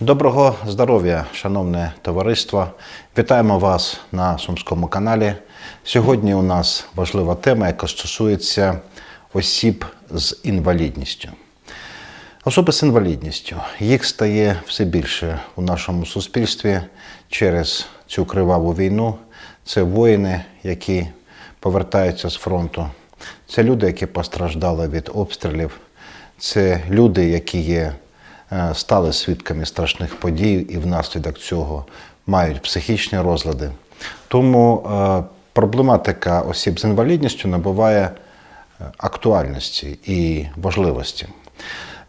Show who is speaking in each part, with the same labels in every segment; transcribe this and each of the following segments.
Speaker 1: Доброго здоров'я, шановне товариство. Вітаємо вас на Сумському каналі. Сьогодні у нас важлива тема, яка стосується осіб з інвалідністю. Особи з інвалідністю. Їх стає все більше у нашому суспільстві через цю криваву війну. Це воїни, які повертаються з фронту. Це люди, які постраждали від обстрілів. Це люди, які є, стали свідками страшних подій і внаслідок цього мають психічні розлади. Тому е, проблематика осіб з інвалідністю набуває е, актуальності і важливості.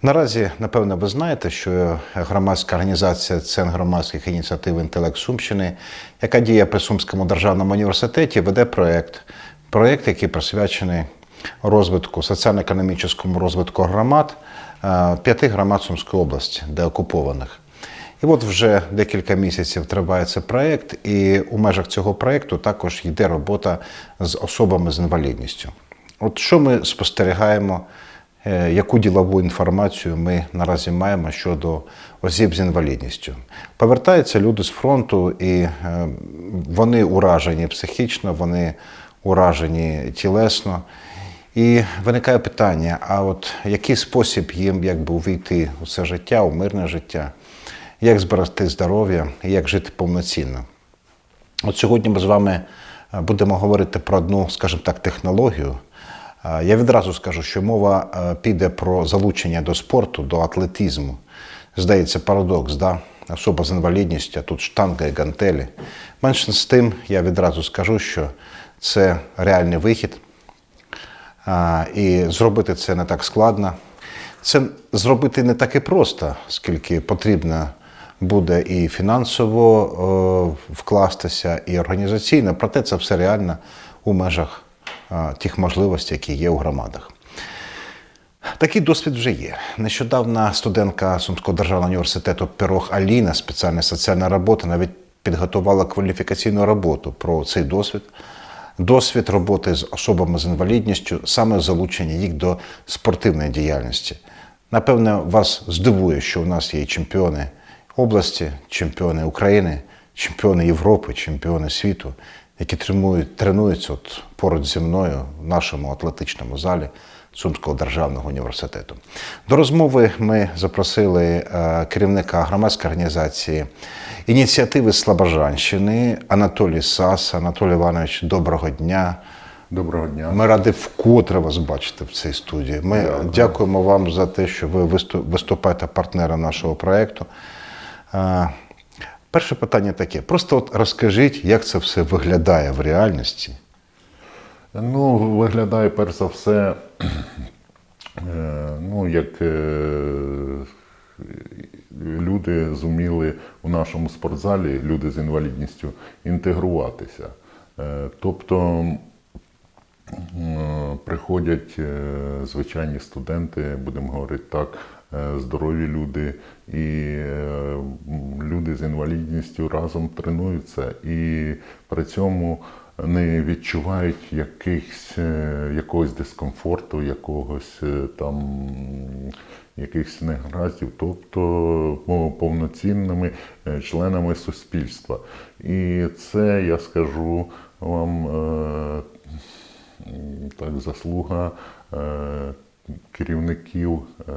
Speaker 1: Наразі, напевно, ви знаєте, що громадська організація Центр громадських ініціатив інтелект Сумщини, яка діє при Сумському державному університеті, веде проєкт. Проєкт, який присвячений розвитку, соціально-економічному розвитку громад е, п'яти громад Сумської області, де окупованих. І от вже декілька місяців триває цей проєкт, і у межах цього проєкту також йде робота з особами з інвалідністю. От що ми спостерігаємо, е, яку ділову інформацію ми наразі маємо щодо осіб з інвалідністю? Повертаються люди з фронту, і е, вони уражені психічно, вони уражені тілесно. І виникає питання: а от який спосіб їм якби увійти у це життя, у мирне життя, як зберегти здоров'я і як жити повноцінно? От сьогодні ми з вами е, будемо говорити про одну, скажімо так, технологію. Е, Я відразу скажу, що мова е, піде про залучення до спорту, до атлетизму. Здається, парадокс, да? особа з інвалідністю, а тут штанга і гантелі. Менше з тим, я відразу скажу, що це реальний вихід. І зробити це не так складно. Це зробити не так і просто, скільки потрібно буде і фінансово е, вкластися, і організаційно. Проте це все реально у межах е, тих можливостей, які є у громадах. Такий досвід вже є. Нещодавно студентка Сумського державного університету Пирог Аліна, спеціальна соціальна робота, навіть підготувала кваліфікаційну роботу про цей досвід. Досвід роботи з особами з інвалідністю, саме залучення їх до спортивної діяльності. Напевне, вас здивує, що у нас є чемпіони області, чемпіони України, чемпіони Європи, чемпіони світу, які тренують, тренуються от поруч зі мною в нашому атлетичному залі Сумського державного університету. До розмови ми запросили е, керівника громадської організації ініціативи Слобожанщини Анатолій Сас. Анатолій Іванович, доброго дня.
Speaker 2: Доброго дня.
Speaker 1: Ми раді вкотре вас бачити в цій студії. Ми дякуємо вам за те, що ви висту- виступаєте партнером нашого проєкту. Перше питання таке: просто от розкажіть, як це все виглядає в реальності.
Speaker 2: Ну, виглядає перш за все, е, ну, як е, люди зуміли у нашому спортзалі, люди з інвалідністю, інтегруватися. Е, Тобто приходять звичайні студенти, будемо говорити так, здорові люди і е, люди з інвалідністю разом тренуються і при цьому не відчувають якихось, е, якогось дискомфорту, якогось е, там якихось негараздів, тобто повноцінними е, членами суспільства. І це я скажу вам. е, так, заслуга е, керівників е,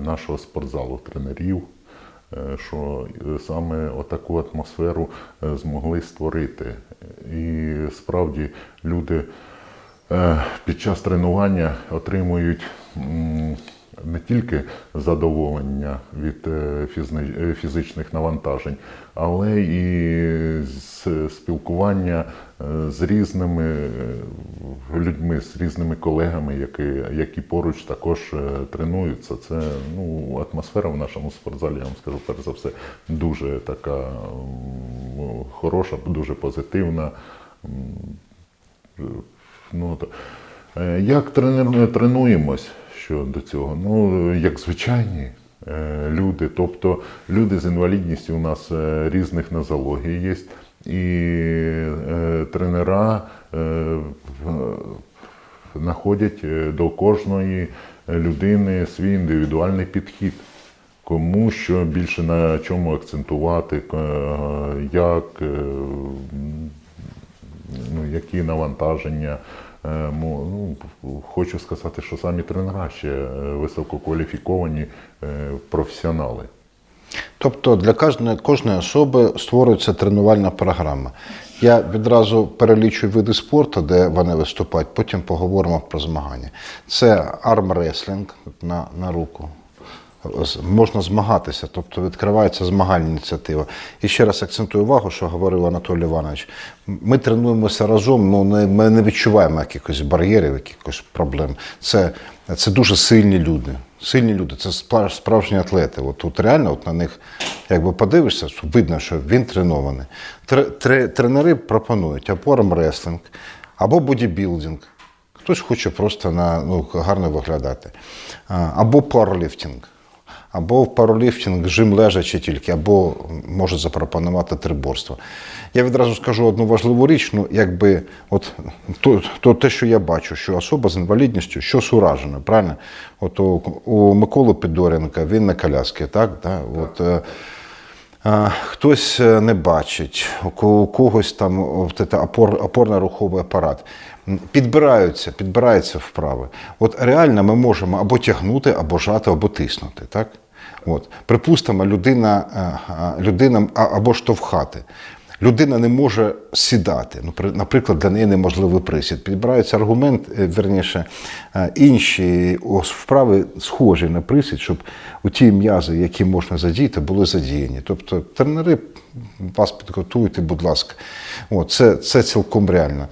Speaker 2: нашого спортзалу, тренерів, е, що е, саме отаку атмосферу змогли створити. І справді люди під час тренування отримують не тільки задоволення від е, е, фізичних навантажень, але і спілкування е, з різними людьми, з різними колегами, які, які поруч також тренуються. Це ну, атмосфера в нашому спортзалі, я вам скажу, перш за все, дуже така хороша, дуже позитивна. Ну, як тренер, тренуємось щодо цього? Ну, як звичайні е, люди, тобто люди з інвалідністю у нас е, різних нозологій є, і е, тренера знаходять до кожної людини свій індивідуальний підхід. кому що більше на чому акцентувати, як, ну, які навантаження. Е, Ну, хочу сказати, що самі тренера ще е, висококваліфіковані е, професіонали.
Speaker 1: Тобто для кожної, кожної особи створюється тренувальна програма. Я відразу перелічую види спорту, де вони виступають, потім поговоримо про змагання. Це армреслінг на, на руку. Можна змагатися, тобто відкривається змагальна ініціатива. І ще раз акцентую увагу, що говорив Анатолій Іванович. Ми тренуємося разом, ну не, ми не відчуваємо якихось бар'єрів, якихось проблем. Це, це дуже сильні люди. Сильні люди, це справжні атлети. От тут реально от на них, якби подивишся, видно, що він тренований. Тре- тре- Тренери пропонують або армреслинг, або бодібілдинг. Хтось хоче просто на, ну, гарно виглядати. Або пауерліфтинг. Або в пауерліфтинг жим лежачи тільки, або може запропонувати триборство. Я відразу скажу одну важливу річ: ну, якби от то, то те, що я бачу, що особа з інвалідністю, щось уражено, правильно? От у, у Миколи Підоренка він на коляскі, так? Да? От, е, Хтось е, не бачить, у когось там опор, опорно-руховий апарат. Підбираються, підбираються вправи. От реально ми можемо або тягнути, або жати, або тиснути. Так? От. Припустимо, людина, е, людина або штовхати. Людина не може сідати. Ну, наприклад, для неї неможливий присід. Підбирається аргумент, е, верніше, е, інші вправи схожі на присід, щоб у ті м'язи, які можна задіяти, були задіяні. Тобто тренери вас підготуйте, будь ласка. От, це, це цілком реально.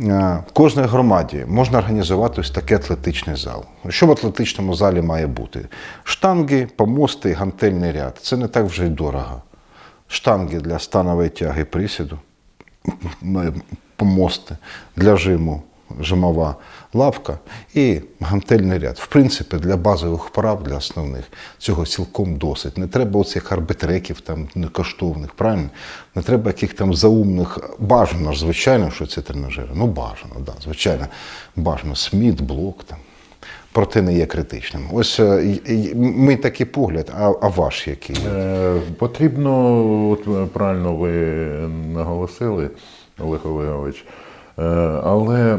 Speaker 1: В кожній громаді можна організувати ось такий атлетичний зал. Що в атлетичному залі має бути? Штанги, помости, гантельний ряд. Це не так вже й дорого. Штанги для станової тяги присіду, помости для жиму, жимова лавка і гантельний ряд. В принципі, для базових вправ, для основних цього цілком досить. Не треба оцих арбитреків там некоштовних, правильно? Не треба яких там заумних. Бажано ж, звичайно, що це тренажери. Ну, бажано, да, звичайно, бажано. Сміт, блок там. Проте не є критичним. Ось е, ми такий погляд, а, а ваш який?
Speaker 2: Е, Потрібно, от е, правильно ви наголосили, Олег Олегович. Е, Але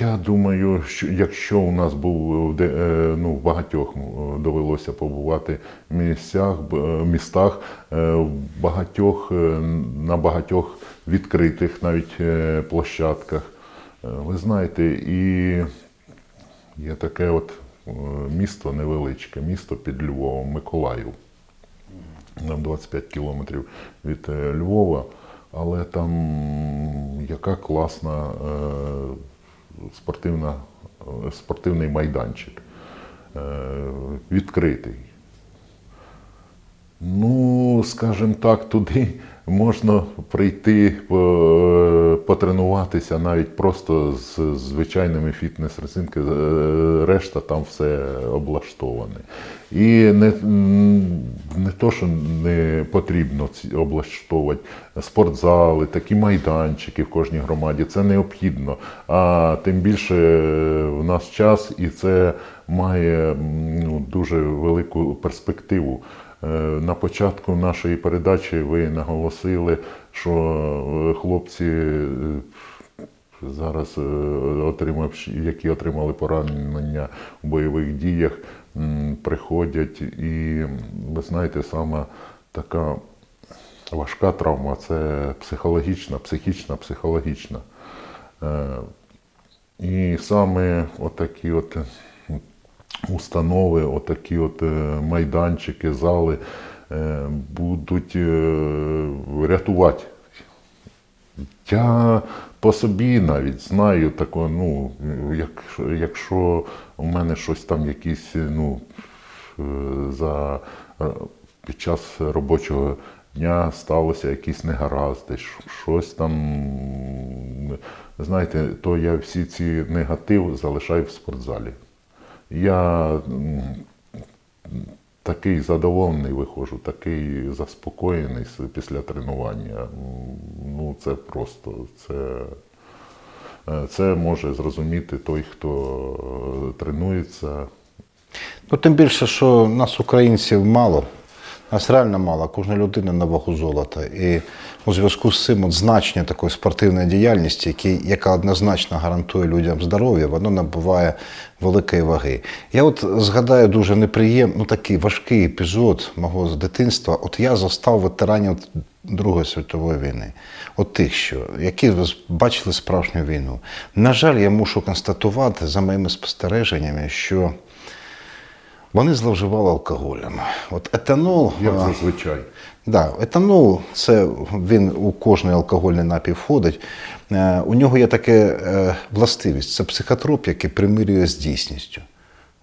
Speaker 2: я думаю, що якщо у нас був е, ну, в багатьох довелося побувати місцях, е, містах, багатьох, на багатьох відкритих навіть площадках. Ви знаєте, і Є таке от місто невеличке, місто під Львовом, Миколаїв. Нам 25 кілометрів від Львова, але там яка класна е, спортивна, е, спортивний майданчик. Е, відкритий. Ну, скажімо так, туди можна прийти потренуватися навіть просто з звичайними фітнес-резинки. Е, Решта там все облаштоване. І не, не то, що не потрібно облаштовувати спортзали, такі майданчики в кожній громаді. Це необхідно. А тим більше е, в нас час, і це має ну, дуже велику перспективу. Е, На початку нашої передачі ви наголосили, що е, хлопці е, зараз які отримали поранення в бойових діях, приходять. І ви знаєте, сама така важка травма це психологічна, психічна, психологічна. І саме отакі от установи, отакі от е, майданчики, зали е, будуть е, рятувати. Я по собі навіть знаю тако, ну, якщо, якщо у мене щось там якісь, ну, за, під час робочого дня сталося якісь негаразди, щось там, знаєте, то я всі ці негатив залишаю в спортзалі. Я такий задоволений виходжу, такий заспокоєний після тренування. Ну, це просто це, е, це може зрозуміти той, хто е, тренується
Speaker 1: Ну, тим більше, що нас, українців, мало. Нас реально мало, кожна людина на вагу золота. І у зв'язку з цим от значення такої спортивної діяльності, яка однозначно гарантує людям здоров'я, воно набуває великої ваги. Я от згадаю дуже неприємний, ну такий важкий епізод мого з дитинства. От я застав ветеранів Другої світової війни, от тих, що, які бачили справжню війну. На жаль, я мушу констатувати за моїми спостереженнями, що вони зловживали алкоголем. От етанол.
Speaker 2: Як
Speaker 1: а,
Speaker 2: зазвичай.
Speaker 1: Да, етанол, це він у кожний алкогольний напій входить. Е, У нього є така е, властивість, це психотроп, який примирює з дійсністю.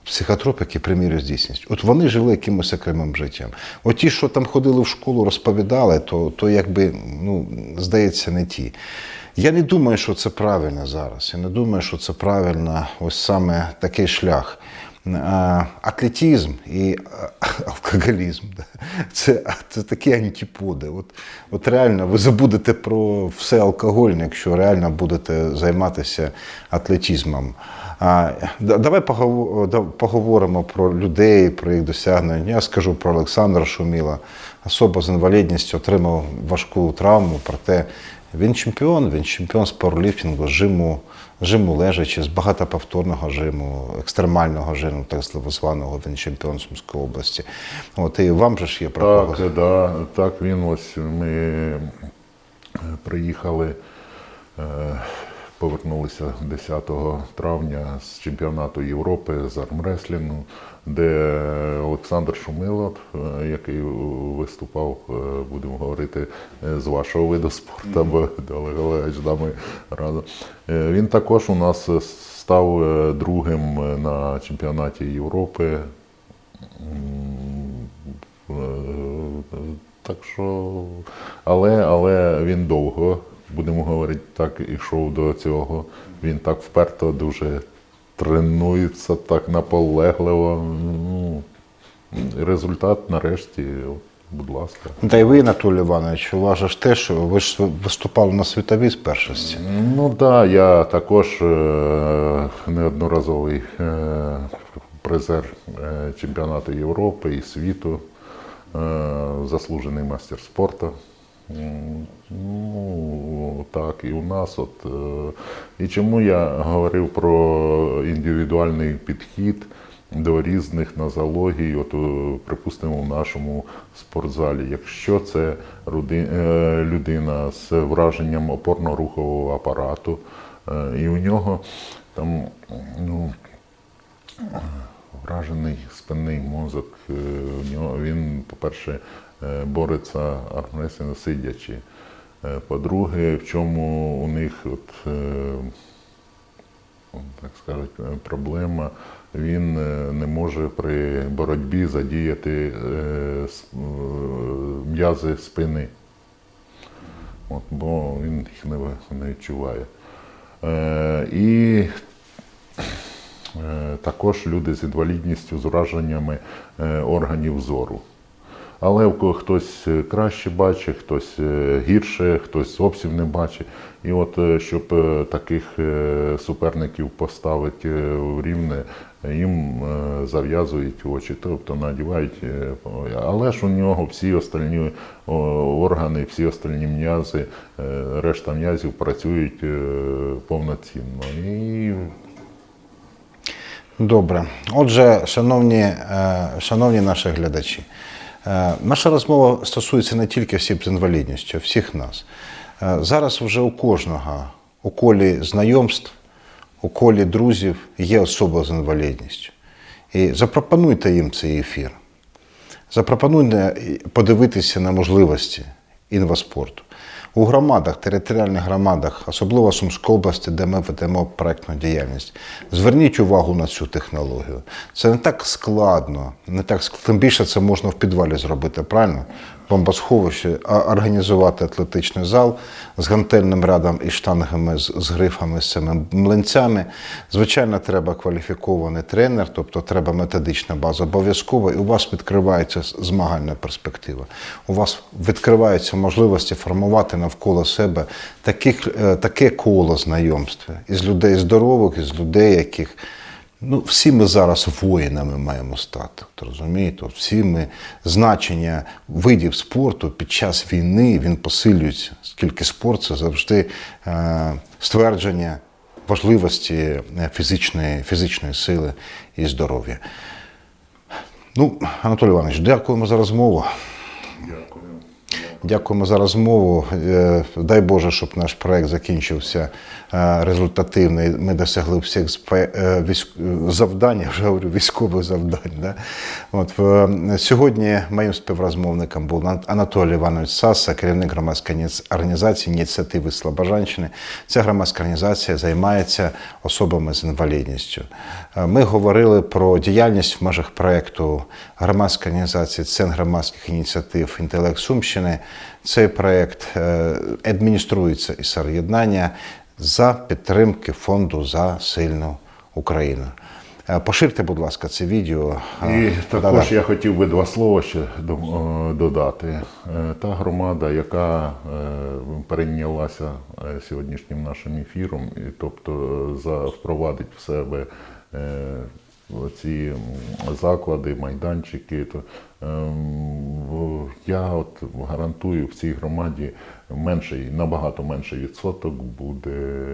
Speaker 1: Психотроп, який примірює з дійсністю. От вони жили якимось окремим життям. От ті, що там ходили в школу, розповідали, то, то якби, ну, здається, не ті. Я не думаю, що це правильно зараз. Я не думаю, що це правильно ось саме такий шлях. А, Атлетизм і алкоголізм да, це, це такі антиподи. От, от реально ви забудете про все алкогольне, якщо реально будете займатися атлетизмом. А, давай поговоримо про людей, про їх досягнення. Я скажу про Олександра Шуміла. Особа з інвалідністю отримав важку травму, проте він чемпіон, він чемпіон з пауерліфтингу, жиму, жиму лежачи, з багатоповторного жиму, екстремального жиму, так званого, він чемпіон Сумської області. От, і вам же ж є про кого
Speaker 2: Так, да, так він ось ми е, приїхали, е, повернулися 10 травня з чемпіонату Європи з армреслінгу, де Олександр Шумилов, е, який виступав, е, будемо говорити, е, з вашого виду спорту, бо Олег Олегович, да, ми разом. Він також у нас став другим на чемпіонаті Європи. Так що, але, але він довго, будемо говорити, так ішов до цього. Він так вперто дуже тренується, так наполегливо. Ну, результат нарешті, будь ласка.
Speaker 1: Та й ви, Анатолій Іванович, у вас ж теж, ви ж виступали на світовій з першості.
Speaker 2: Ну так, да, я також е, неодноразовий е, призер е, чемпіонату Європи і світу, заслужений майстер спорту. Ну, так, і у нас. От, е, і чому я говорив про індивідуальний підхід до різних нозологій, от, е, припустимо, в нашому спортзалі. Якщо це е, людина з враженням опорно-рухового апарату, і у нього там ну, вражений спинний мозок, е, він, по-перше, е, бореться армресінг сидячи. Е, По-друге, в чому у них от, так сказати, е, проблема, він не може при боротьбі задіяти м'язи спини. От, бо він їх не, відчуває. І також люди з інвалідністю, з ураженнями е, органів зору. Але в кого хтось е, краще бачить, хтось е, гірше, хтось зовсім не бачить. І от е, щоб е, таких е, суперників поставити е, в рівне, їм е, зав'язують очі, тобто надівають. е, Але ж у нього всі остальні органи, всі остальні м'язи, е, решта м'язів працюють е, повноцінно. І
Speaker 1: Добре. Отже, шановні, е, шановні наші глядачі, е, наша розмова стосується не тільки осіб з інвалідністю, всіх нас. Е, Зараз вже у кожного у колі знайомств, у колі друзів є особа з інвалідністю. І запропонуйте їм цей ефір. Запропонуйте подивитися на можливості інваспорту. У громадах, територіальних громадах, особливо Сумської області, де ми ведемо проектну діяльність. Зверніть увагу на цю технологію. Це не так складно, не так тим більше це можна в підвалі зробити, правильно? Бомбосховище, а організувати атлетичний зал з гантельним рядом і штангами, з, з грифами, з цими млинцями. Звичайно, треба кваліфікований тренер, тобто треба методична база обов'язково, і у вас відкривається змагальна перспектива. У вас відкриваються можливості формувати навколо себе таких, е, таке коло знайомств із людей здорових, із людей, яких Ну, всі ми зараз воїнами маємо стати. Розумієте? Всі ми значення видів спорту під час війни він посилюється, оскільки спорт це завжди е, ствердження важливості е, фізичної, фізичної сили і здоров'я. Ну, Анатолій Іванович, дякуємо за розмову.
Speaker 2: Дякую.
Speaker 1: Дякуємо за розмову. Е, Дай Боже, щоб наш проект закінчився результативний. Ми досягли всіх е, завдань, я вже говорю, військових завдань. Да? От, е, сьогодні моїм співрозмовником був Анатолій Іванович Саса, керівник громадської організації ініціативи Слобожанщини. Ця громадська організація займається особами з інвалідністю. Е, Ми говорили про діяльність в межах проєкту громадської організації Центр громадських ініціатив Інтелект Сумщини. Цей проєкт е, адмініструється із єднання за підтримки фонду за сильну Україну. Е, Поширте, будь ласка, це відео.
Speaker 2: І
Speaker 1: Е,
Speaker 2: також я хотів би два слова ще е, додати. Та громада, яка перейнялася сьогоднішнім нашим ефіром, тобто за впровадить в себе ці заклади, майданчики, то ем, я от гарантую в цій громаді менший, набагато менший відсоток буде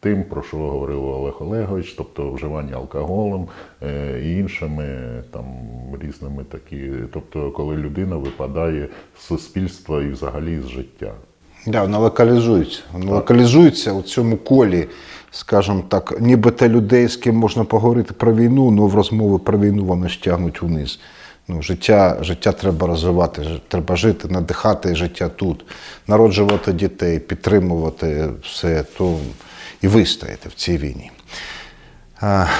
Speaker 2: тим, про що говорив Олег Олегович, тобто вживання алкоголем е, і іншими там різними такі, тобто, коли людина випадає з суспільства і взагалі з життя.
Speaker 1: Да, вона локалізується. Вона локалізується у цьому колі, скажімо так, нібито людей, з ким можна поговорити про війну, але в розмови про війну вони ж тягнуть вниз. Ну, життя, життя треба розвивати, треба жити, надихати життя тут, народжувати дітей, підтримувати все то і вистояти в цій війні.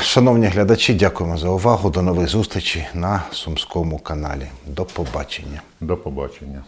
Speaker 1: Шановні глядачі, дякуємо за увагу. До нових зустрічей на Сумському каналі. До побачення.
Speaker 2: До побачення.